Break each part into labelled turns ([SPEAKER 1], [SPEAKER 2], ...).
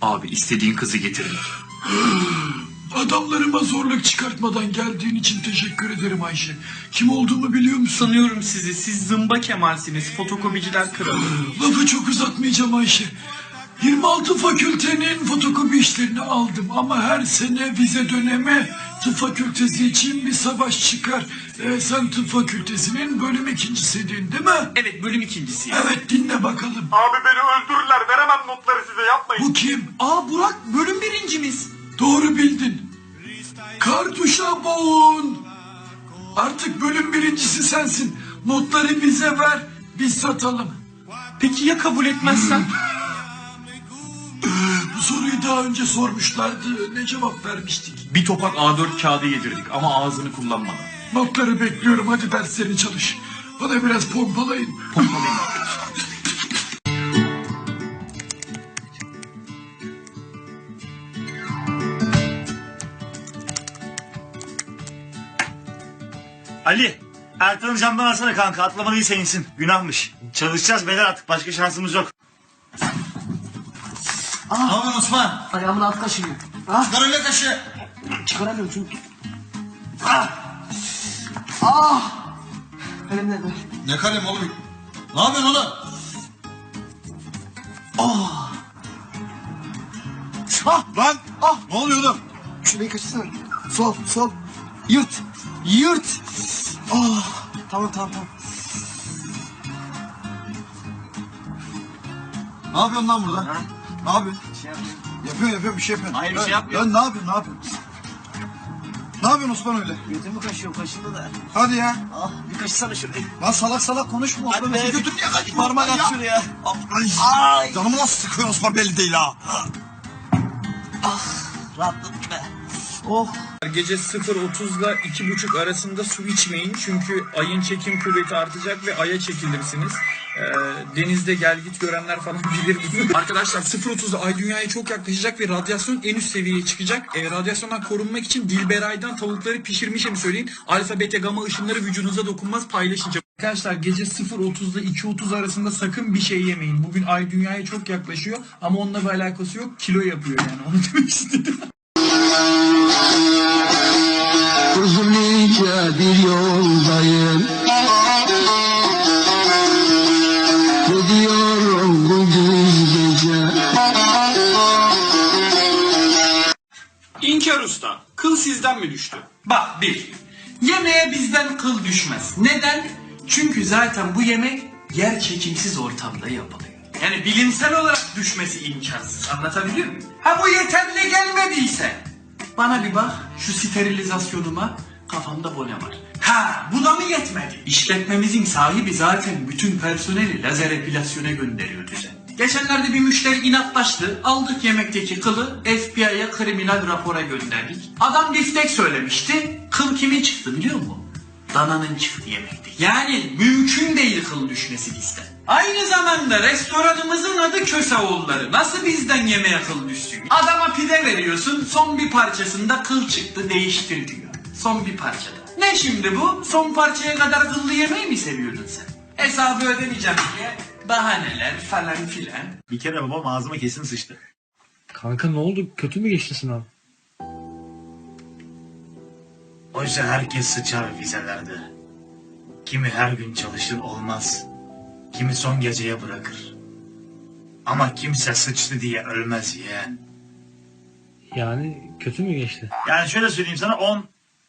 [SPEAKER 1] Abi istediğin kızı getirin.
[SPEAKER 2] Adamlarıma zorluk çıkartmadan geldiğin için teşekkür ederim Ayşe. Kim olduğumu biliyor musun?
[SPEAKER 1] Sanıyorum sizi. Siz zımba kemalsiniz. Fotokopiciler kralı.
[SPEAKER 2] Lafı çok uzatmayacağım Ayşe. 26 fakültenin fotokopi işlerini aldım ama her sene vize dönemi tıp fakültesi için bir savaş çıkar. Ee, sen tıp fakültesinin bölüm ikincisiydin değil mi?
[SPEAKER 1] Evet bölüm ikincisi.
[SPEAKER 2] Evet dinle bakalım.
[SPEAKER 3] Abi beni öldürürler veremem notları size yapmayın.
[SPEAKER 2] Bu kim?
[SPEAKER 1] Aa Burak bölüm birincimiz.
[SPEAKER 2] Doğru bildin. Kartuşa boğun. Artık bölüm birincisi sensin. Notları bize ver, biz satalım.
[SPEAKER 1] Peki ya kabul etmezsen?
[SPEAKER 2] Soruyu daha önce sormuşlardı. Ne cevap vermiştik?
[SPEAKER 1] bir topak A4 kağıdı yedirdik ama ağzını kullanmadan.
[SPEAKER 2] Notları bekliyorum. Hadi derslerini çalış. Bana biraz pompalayın.
[SPEAKER 4] Ali, Ertan'ı camdan alsana kanka. Atlamalıysa insin. Günahmış. Çalışacağız beyler artık. Başka şansımız yok. Ne yapıyorsun Osman?
[SPEAKER 5] Ayağımın alt kaşınıyor.
[SPEAKER 4] Çıkar öyle kaşı.
[SPEAKER 5] Çıkaramıyorum çünkü. Ah! Ah! Elimde böyle.
[SPEAKER 4] Ne kalem oğlum? Ne yapıyorsun oğlum?
[SPEAKER 5] Ah!
[SPEAKER 4] Lan! Ah! Ne oluyor oğlum?
[SPEAKER 5] Şurayı kaçırsana. Sol, sol. Yırt. Yırt. Ah! Tamam, tamam, tamam.
[SPEAKER 6] Ne yapıyorsun lan burada? Ne yapıyorsun?
[SPEAKER 5] Şey yapayım.
[SPEAKER 6] Yapıyorsun yapıyorsun bir şey yapıyorsun.
[SPEAKER 4] Hayır, bir şey yapmıyor.
[SPEAKER 6] Dön ne yapıyorsun ne yapıyorsun? Ne yapıyorsun Osman öyle?
[SPEAKER 5] Götümü kaşıyor, kaşındı da.
[SPEAKER 6] Hadi ya.
[SPEAKER 5] Ah, bir kaşısana şurayı.
[SPEAKER 6] Lan salak salak konuşma Osman.
[SPEAKER 5] Hadi be.
[SPEAKER 6] Bizi götür niye kaçıyorsun?
[SPEAKER 5] Parmak at şuraya.
[SPEAKER 6] Ay.
[SPEAKER 5] Ay!
[SPEAKER 6] Canımı nasıl sıkıyor Osman belli değil ha.
[SPEAKER 5] Rahatladım be. Oh!
[SPEAKER 1] Gece 0.30 ile 2.30 arasında su içmeyin. Çünkü ayın çekim kuvveti artacak ve aya çekilirsiniz. Ee, denizde gel git görenler falan bilir bunu. Arkadaşlar 0.30'da ay dünyaya çok yaklaşacak ve radyasyon en üst seviyeye çıkacak. Ee, radyasyondan korunmak için Dilberay'dan tavukları pişirmişim söyleyin. Alfa beta gamma ışınları vücudunuza dokunmaz paylaşınca. Arkadaşlar gece 0.30'da 2.30 arasında sakın bir şey yemeyin. Bugün ay dünyaya çok yaklaşıyor ama onunla bir alakası yok. Kilo yapıyor yani onu demek istedim. Usta, kıl sizden mi düştü? Bak bir, yemeğe bizden kıl düşmez. Neden? Çünkü zaten bu yemek yer çekimsiz ortamda yapılıyor. Yani bilimsel olarak düşmesi imkansız. Anlatabiliyor muyum? Ha bu yeterli gelmediyse. Bana bir bak, şu sterilizasyonuma kafamda bone var. Ha bu da mı yetmedi? İşletmemizin sahibi zaten bütün personeli lazer epilasyona gönderiyor düzenli. Geçenlerde bir müşteri inatlaştı. Aldık yemekteki kılı FBI'ye kriminal rapora gönderdik. Adam biftek söylemişti. Kıl kimin çıktı biliyor musun? Dananın çıktı yemekte. Yani mümkün değil kıl düşmesi bizden. Aynı zamanda restoranımızın adı Köseoğulları. Nasıl bizden yemeğe kıl düşsün? Adama pide veriyorsun son bir parçasında kıl çıktı değiştir diyor. Son bir parçada. Ne şimdi bu? Son parçaya kadar kıllı yemeği mi seviyordun sen? Hesabı ödemeyeceğim diye bahaneler falan filan.
[SPEAKER 4] Bir kere babam ağzıma kesin sıçtı.
[SPEAKER 7] Kanka ne oldu? Kötü mü geçti sınav?
[SPEAKER 4] Oysa herkes sıçar vizelerde. Kimi her gün çalışır olmaz. Kimi son geceye bırakır. Ama kimse sıçtı diye ölmez yeğen.
[SPEAKER 7] Yani kötü mü geçti?
[SPEAKER 4] Yani şöyle söyleyeyim sana 10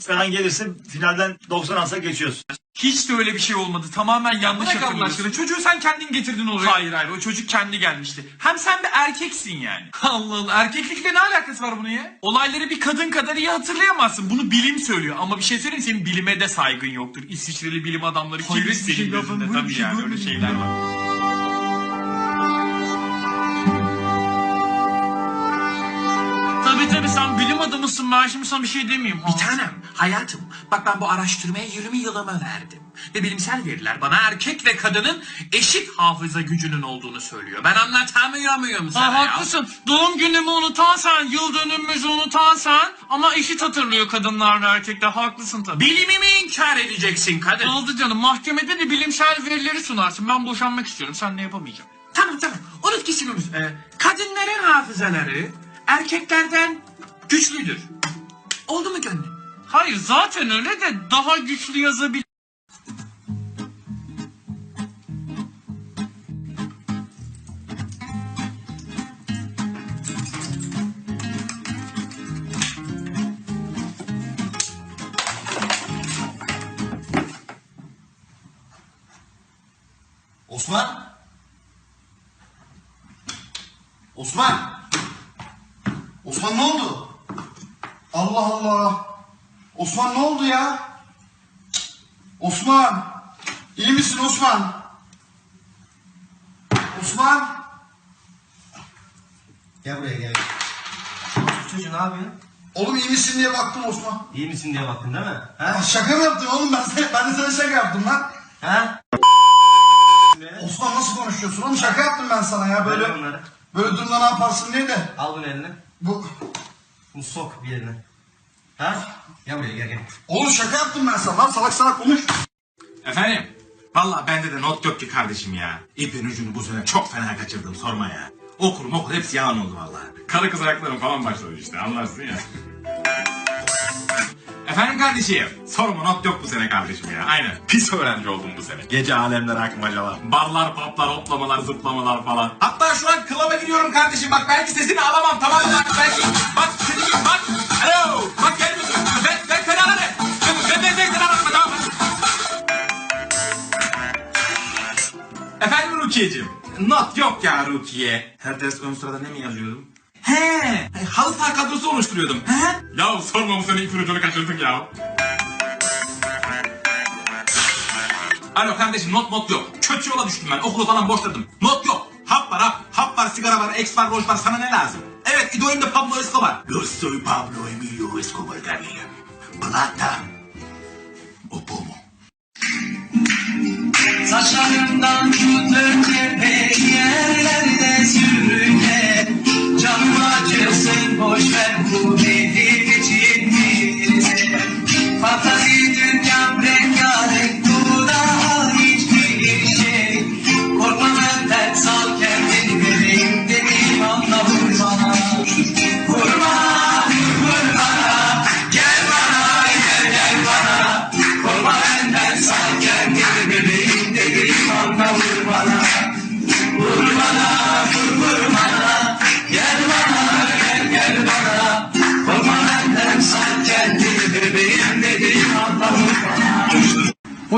[SPEAKER 4] falan gelirse finalden 90 alsak geçiyoruz.
[SPEAKER 1] Hiç de öyle bir şey olmadı. Tamamen yanlış hatırlıyorsun. Çocuğu sen kendin getirdin oraya. Hayır hayır o çocuk kendi gelmişti. Hem sen bir erkeksin yani. Allah Allah erkeklikle ne alakası var bunun ya? Olayları bir kadın kadar iyi hatırlayamazsın. Bunu bilim söylüyor. Ama bir şey söyleyeyim mi? senin bilime de saygın yoktur. İsviçreli bilim adamları kibrit senin gözünde tabii yani öyle şeyler var. Bilim adamısın ben şimdi sana bir şey demeyeyim.
[SPEAKER 8] Bir tanem, hayatım. Bak ben bu araştırmaya 20 yılımı verdim. Ve bilimsel veriler bana erkek ve kadının eşit hafıza gücünün olduğunu söylüyor. Ben anlatamıyor muyum sana
[SPEAKER 1] Ha, haklısın. Doğum günümü unutan sen, yıl dönümümüzü unutan sen ama eşit hatırlıyor kadınlarla erkekler. Haklısın tabii.
[SPEAKER 8] Bilimimi inkar edeceksin kadın.
[SPEAKER 1] Oldu canım. Mahkemede de bilimsel verileri sunarsın. Ben boşanmak istiyorum. Sen ne yapamayacağım.
[SPEAKER 8] Tamam tamam. Unut unut. Ee, kadınların hafızaları erkeklerden güçlüdür. Oldu mu gönlüm? Hayır zaten öyle de daha güçlü yazabilir.
[SPEAKER 6] Osman? Osman? Osman ne oldu? Allah Allah. Osman ne oldu ya? Osman. İyi misin Osman? Osman.
[SPEAKER 5] Gel buraya gel. Çocuğu ne yapıyorsun?
[SPEAKER 6] Oğlum iyi misin diye baktım Osman.
[SPEAKER 5] İyi misin diye baktın değil mi? Ha?
[SPEAKER 6] Şaka mı yaptın oğlum ben, sana, ben de sana şaka yaptım lan.
[SPEAKER 5] Ha?
[SPEAKER 6] Osman nasıl konuşuyorsun oğlum şaka yaptım ben sana ya
[SPEAKER 5] Böyle
[SPEAKER 6] böyle.
[SPEAKER 5] bunları.
[SPEAKER 6] Böyle durumda ne yaparsın diye de.
[SPEAKER 5] Al bunu eline.
[SPEAKER 6] Bu
[SPEAKER 5] Bunu sok bir yerine. Ha? Gel buraya gel gel.
[SPEAKER 6] Oğlum şaka yaptım ben sana lan salak salak konuş.
[SPEAKER 9] Efendim? Valla bende de not yok ki kardeşim ya. İpin ucunu bu sene çok fena kaçırdım sorma ya. Okur okur hepsi yalan oldu valla. Karı kız ayaklarım falan başladı işte anlarsın ya. Efendim kardeşim? Sorma not yok bu sene kardeşim ya. Aynen. Pis öğrenci oldum bu sene. Gece alemler akmacalar. Barlar, paplar, hoplamalar, zıplamalar falan. Hatta şu an klaba gidiyorum kardeşim. Bak belki sesini alamam tamam mı? Ya Rukiye. Her ders ön sırada ne mi yazıyordum? He, halı saha kadrosu oluşturuyordum. He? Ya sorma bu sene ipin ucunu kaçırdık ya. Alo kardeşim not not yok. Kötü yola düştüm ben. Okulu falan boşladım. Not yok. Hap var hap. Hap var, sigara var, ex var, roj var. Sana ne lazım? Evet idolüm de Pablo Escobar. Yo soy Pablo Emilio Escobar Gaviria. Plata.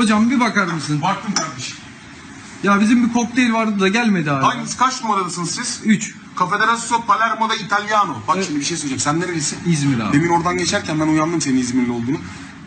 [SPEAKER 10] Hocam bir bakar mısın?
[SPEAKER 3] Baktım kardeşim.
[SPEAKER 10] Ya bizim bir kokteyl vardı da gelmedi abi.
[SPEAKER 3] Hangisi kaç numaradasınız siz?
[SPEAKER 10] 3.
[SPEAKER 3] Confederazione Palermo'da Italiano. Bak şimdi bir şey söyleyeceğim. Sen nerelisin?
[SPEAKER 10] İzmir abi.
[SPEAKER 3] Demin oradan geçerken ben uyandım senin İzmirli olduğunu.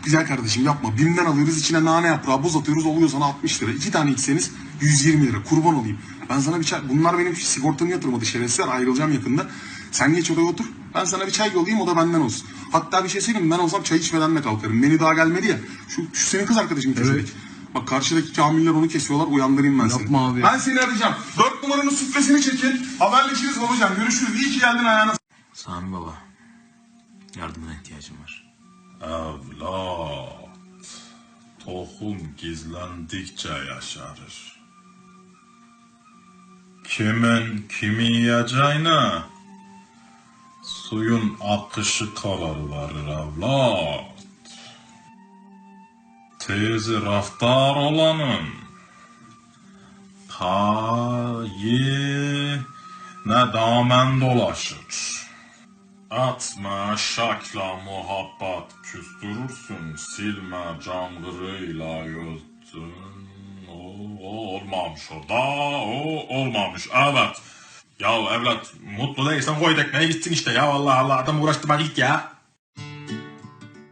[SPEAKER 3] Güzel kardeşim yapma. Bimden alıyoruz içine nane yaprağı buz atıyoruz oluyor sana 60 lira. İki tane içseniz 120 lira. Kurban olayım. Ben sana bir çay... Bunlar benim sigortamı yatırmadı şerefsizler. Ayrılacağım yakında. Sen geç odaya otur. Ben sana bir çay yollayayım o da benden olsun. Hatta bir şey söyleyeyim mi? Ben olsam çay içmeden de kalkarım. Menü daha gelmedi ya. Şu, şu senin kız arkadaşın keserek. Bak karşıdaki kamiller onu kesiyorlar uyandırayım ben seni.
[SPEAKER 10] Yapma abi.
[SPEAKER 3] Ben seni arayacağım. Dört numaranın suflesini çekin. Haberleşiriz babacığım. Görüşürüz. İyi ki geldin ayağına.
[SPEAKER 9] Sami baba. Yardımına ihtiyacım var.
[SPEAKER 11] Evlat, tohum gizlendikçe yaşarır. Kimin kimi yiyeceğine suyun akışı karar verir evlat. Tezi raftar olanın payı ne damen dolaşır. Atma şakla muhabbet küstürürsün, silme cangırıyla gözün. O, o olmamış orada, o olmamış. Evet. Ya evlat mutlu değilsen koy tekmeye gitsin işte ya Allah Allah adam uğraştırma git ya.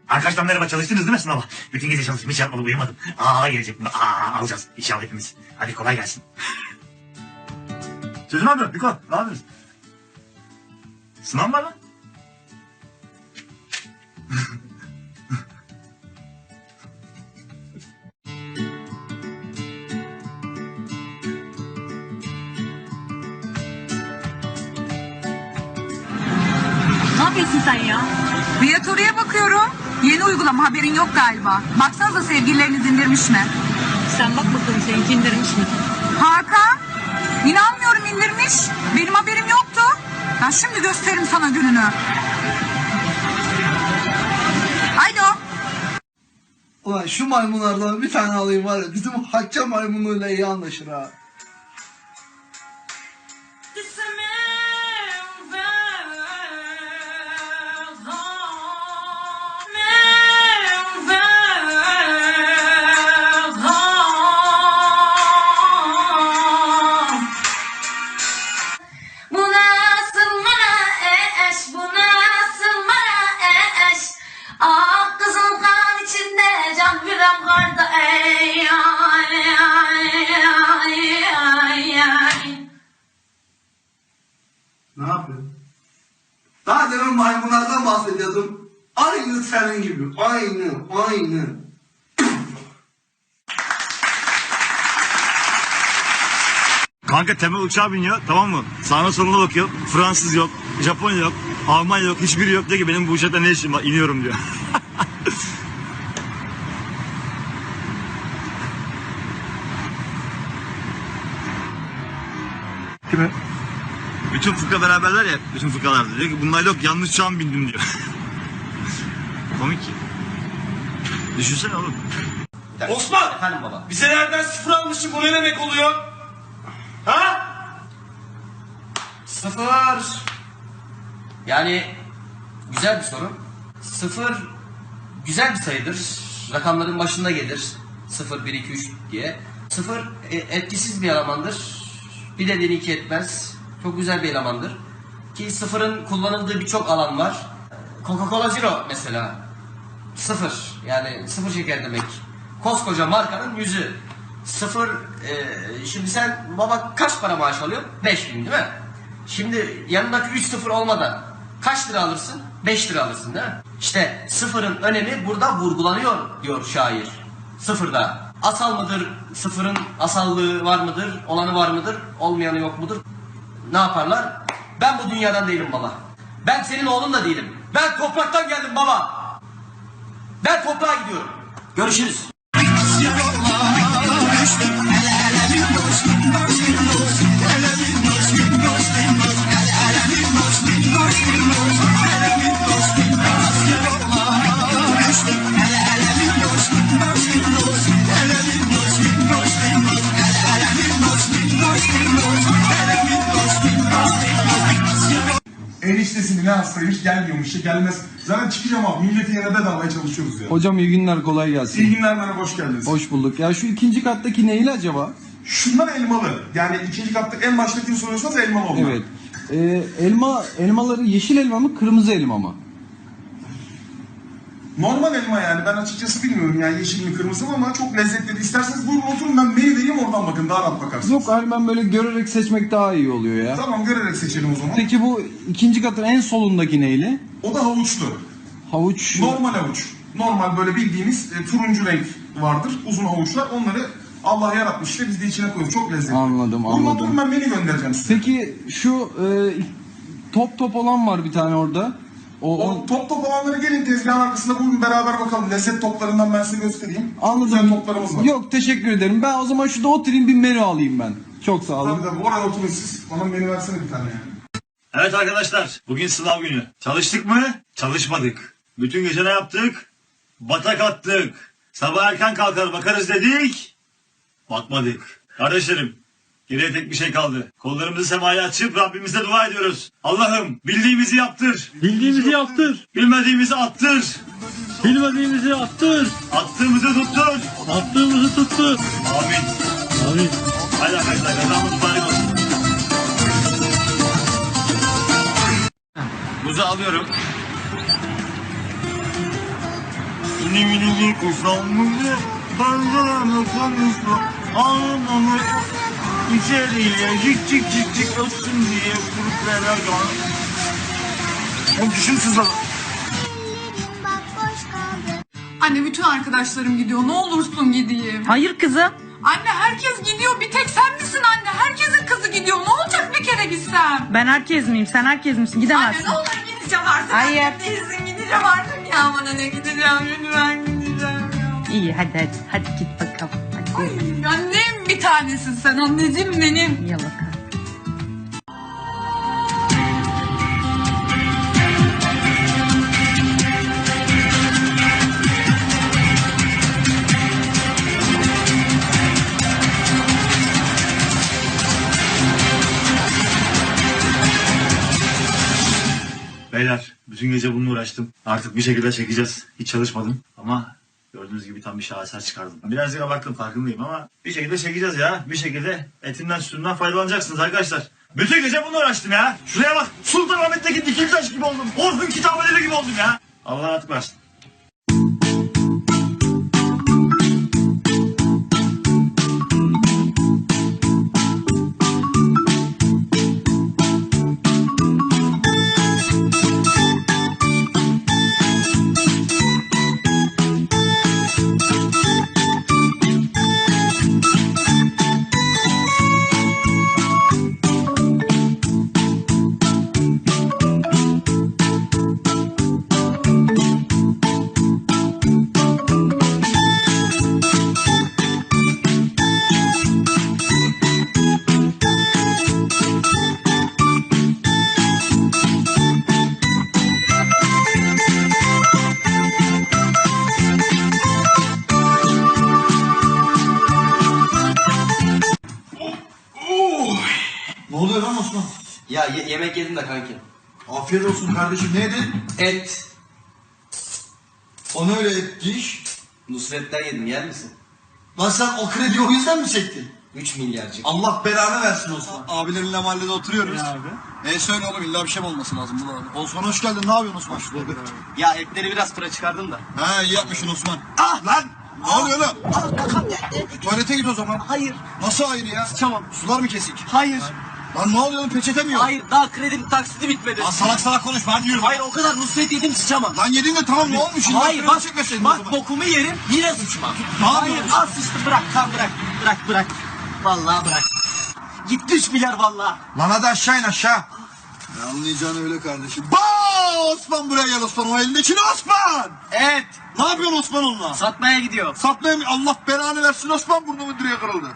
[SPEAKER 4] Arkadaşlar merhaba çalıştınız değil mi sınava? Bütün gece çalıştım hiç yapmadım uyumadım. Aa gelecek mi? Aa alacağız inşallah hepimiz. Hadi kolay gelsin. Sözüm abi Biko ne yapıyorsun? Sınav mı var lan?
[SPEAKER 12] Yapıyorsun sen ya? Viatori'ye bakıyorum. Yeni uygulama haberin yok galiba. Baksanıza sevgilileriniz indirmiş mi? Sen bak bakalım seninki indirmiş mi? Hakan! İnanmıyorum indirmiş. Benim haberim yoktu. Ben şimdi gösteririm sana gününü. Haydi o.
[SPEAKER 5] Ulan şu maymunlardan bir tane alayım var ya bizim Hacca maymunuyla iyi anlaşır ha.
[SPEAKER 13] Kanka temel uçağa biniyor tamam mı? Sağına soluna bakıyor. Fransız yok, Japon yok, Alman yok, hiçbiri yok. Diyor ki benim bu uçakta ne işim var? İniyorum diyor. Kime? Bütün fıkra beraberler ya, bütün fıkralar diyor ki bunlar yok yanlış uçağa bindim diyor. Komik ki. Düşünsene oğlum.
[SPEAKER 1] Osman!
[SPEAKER 5] Efendim baba.
[SPEAKER 1] Bize nereden sıfır almışsın bu ne demek oluyor? Ha?
[SPEAKER 5] Sıfır. Yani güzel bir soru. Sıfır güzel bir sayıdır. Rakamların başında gelir. 0, 1, 2, 3 diye. Sıfır e, etkisiz bir elemandır. Bir dediğini iki etmez. Çok güzel bir elemandır. Ki sıfırın kullanıldığı birçok alan var. Coca-Cola Zero mesela. Sıfır. Yani sıfır şeker demek. Koskoca markanın yüzü. Sıfır. e, şimdi sen baba kaç para maaş alıyorsun? 5000 değil mi? Şimdi yanındaki 3 sıfır olmadan kaç lira alırsın? 5 lira alırsın değil mi? İşte sıfırın önemi burada vurgulanıyor diyor şair. Sıfırda. Asal mıdır? Sıfırın asallığı var mıdır? Olanı var mıdır? Olmayanı yok mudur? Ne yaparlar? Ben bu dünyadan değilim baba. Ben senin oğlun da değilim. Ben topraktan geldim baba. Ben toprağa gidiyorum. Görüşürüz.
[SPEAKER 3] Ne hastaymış gelmiyormuş ya gelmez. Zaten çıkacağım abi milletin yanına bedavaya çalışıyoruz ya.
[SPEAKER 10] Hocam iyi günler kolay
[SPEAKER 3] İyi
[SPEAKER 10] gelsin.
[SPEAKER 3] günler merhaba hoş geldiniz.
[SPEAKER 10] Hoş bulduk. Ya şu ikinci kattaki neyli acaba?
[SPEAKER 3] Şunlar elmalı. Yani ikinci katta en baştakini soruyorsanız elmalı onlar.
[SPEAKER 10] Evet. Ee, elma elmaları yeşil elma mı kırmızı elma mı?
[SPEAKER 3] Normal elma yani ben açıkçası bilmiyorum yani yeşil mi kırmızı mı ama çok lezzetli. İsterseniz buyurun oturun ben menü vereyim oradan bakın daha rahat bakarsınız.
[SPEAKER 10] Yok hani ben böyle görerek seçmek daha iyi oluyor ya.
[SPEAKER 3] Tamam görerek seçelim o zaman.
[SPEAKER 10] Peki bu ikinci katın en solundaki neyli?
[SPEAKER 3] O da havuçlu.
[SPEAKER 10] Havuç.
[SPEAKER 3] Normal havuç. Normal böyle bildiğimiz e, turuncu renk vardır. Uzun havuçlar. Onları Allah yaratmış işte biz de içine koyuyoruz. Çok lezzetli.
[SPEAKER 10] Anladım,
[SPEAKER 3] Buyurun
[SPEAKER 10] anladım.
[SPEAKER 3] oturun ben menü göndereceğim size.
[SPEAKER 10] Peki şu e, top top olan var bir tane orada. O,
[SPEAKER 3] O top top olanları gelin tezgahın arkasında buyurun beraber bakalım. Lezzet toplarından ben size göstereyim.
[SPEAKER 10] Anladım.
[SPEAKER 3] Güzel toplarımız var.
[SPEAKER 10] Yok teşekkür ederim. Ben o zaman şurada oturayım bir menü alayım ben. Çok sağ olun.
[SPEAKER 3] Tabii tabii oraya oturun siz. Bana menü versene bir tane yani.
[SPEAKER 13] Evet arkadaşlar, bugün sınav günü. Çalıştık mı? Çalışmadık. Bütün gece ne yaptık? Batak attık. Sabah erken kalkar bakarız dedik. Bakmadık. Kardeşlerim, geriye tek bir şey kaldı. Kollarımızı semaya açıp Rabbimize dua ediyoruz. Allah'ım bildiğimizi yaptır.
[SPEAKER 7] Bildiğimizi yaptır.
[SPEAKER 13] Bilmediğimizi attır.
[SPEAKER 7] Bilmediğimizi attır.
[SPEAKER 13] Attığımızı tuttur.
[SPEAKER 7] Attığımızı tuttur.
[SPEAKER 13] Amin.
[SPEAKER 7] Amin.
[SPEAKER 13] Haydi arkadaşlar kazamız mübarek olsun. Buzu alıyorum. İni mini bir kuşanmışı Panzerimi konuşma Ağlamamı İçeriye cik cik cik cik ötsün diye gel O düşün sızladı
[SPEAKER 12] Anne bütün arkadaşlarım gidiyor. Ne olursun gideyim.
[SPEAKER 14] Hayır kızım.
[SPEAKER 12] Anne herkes gidiyor. Bir tek sen misin anne? Herkesin kızı gidiyor. Ne olacak bir kere gitsem?
[SPEAKER 14] Ben herkes miyim? Sen herkes misin?
[SPEAKER 12] Anne
[SPEAKER 14] Gidemezsin.
[SPEAKER 12] ne olur gideceğim artık.
[SPEAKER 14] Hayır.
[SPEAKER 12] Anne değilsin gideceğim artık ya. Bana ne gideceğim lütfen gideceğim ya.
[SPEAKER 14] İyi hadi hadi. Hadi git bakalım. Hadi.
[SPEAKER 12] Ay, annem tanesin sen anneciğim benim.
[SPEAKER 14] Yalaka.
[SPEAKER 13] Beyler bütün gece bununla uğraştım. Artık bir şekilde çekeceğiz. Hiç çalışmadım ama gördüğünüz gibi tam bir şaheser çıkardım. Birazcık abarttım farkındayım ama bir şekilde çekeceğiz ya. Bir şekilde etinden sütünden faydalanacaksınız arkadaşlar. Bütün gece bununla uğraştım ya. Şuraya bak Sultanahmet'teki dikil taş gibi oldum. Orhun kitabeleri gibi oldum ya. Allah rahatlık versin.
[SPEAKER 5] Ya ye- yemek yedim de kanki.
[SPEAKER 6] Afiyet olsun kardeşim. Ne yedin?
[SPEAKER 5] Et.
[SPEAKER 6] O ne öyle etti iş?
[SPEAKER 5] Nusret'ten yedim yer misin?
[SPEAKER 6] Lan sen o krediyi o yüzden mi çektin?
[SPEAKER 5] 3 milyarcık.
[SPEAKER 6] Allah belanı versin Osman. Abilerinle mahallede oturuyoruz. abi? E söyle oğlum illa bir şey mi olması lazım buna abi. Osman hoş geldin. Ne yapıyorsun Osman? Hoş bulduk.
[SPEAKER 5] Ya etleri biraz tıra çıkardım da.
[SPEAKER 6] Ha iyi yapmışsın Osman. Ah lan! Ne oluyor lan? Tuvalete git o zaman.
[SPEAKER 5] Hayır.
[SPEAKER 6] Nasıl hayır ya?
[SPEAKER 5] Tamam.
[SPEAKER 6] Sular mı kesik?
[SPEAKER 5] Hayır.
[SPEAKER 6] Lan ne oluyor lan peçete mi yok?
[SPEAKER 5] Hayır daha kredi taksiti bitmedi.
[SPEAKER 6] Lan salak salak konuşma hadi yürü.
[SPEAKER 5] Hayır o kadar Nusret yedim sıçamam.
[SPEAKER 6] Lan yedin de tamam ne olmuş? Şimdi
[SPEAKER 5] Hayır bak,
[SPEAKER 6] çekmeseydin o
[SPEAKER 5] bak
[SPEAKER 6] zaman.
[SPEAKER 5] bokumu yerim yine sıçmam.
[SPEAKER 6] Ne
[SPEAKER 5] Hayır
[SPEAKER 6] yapıyorsun?
[SPEAKER 5] al sıçtı bırak kan bırak. Bırak bırak. Vallahi bırak. Gitti 3 milyar vallahi.
[SPEAKER 6] Lan hadi aşağı in aşağı. Ne anlayacağını öyle kardeşim. Ba Osman buraya gel Osman. O elindeki ne Osman?
[SPEAKER 5] Evet.
[SPEAKER 6] Ne yapıyorsun Osman onunla?
[SPEAKER 5] Satmaya gidiyor.
[SPEAKER 6] Satmaya mı? Allah belanı versin Osman burnumun direği kırıldı.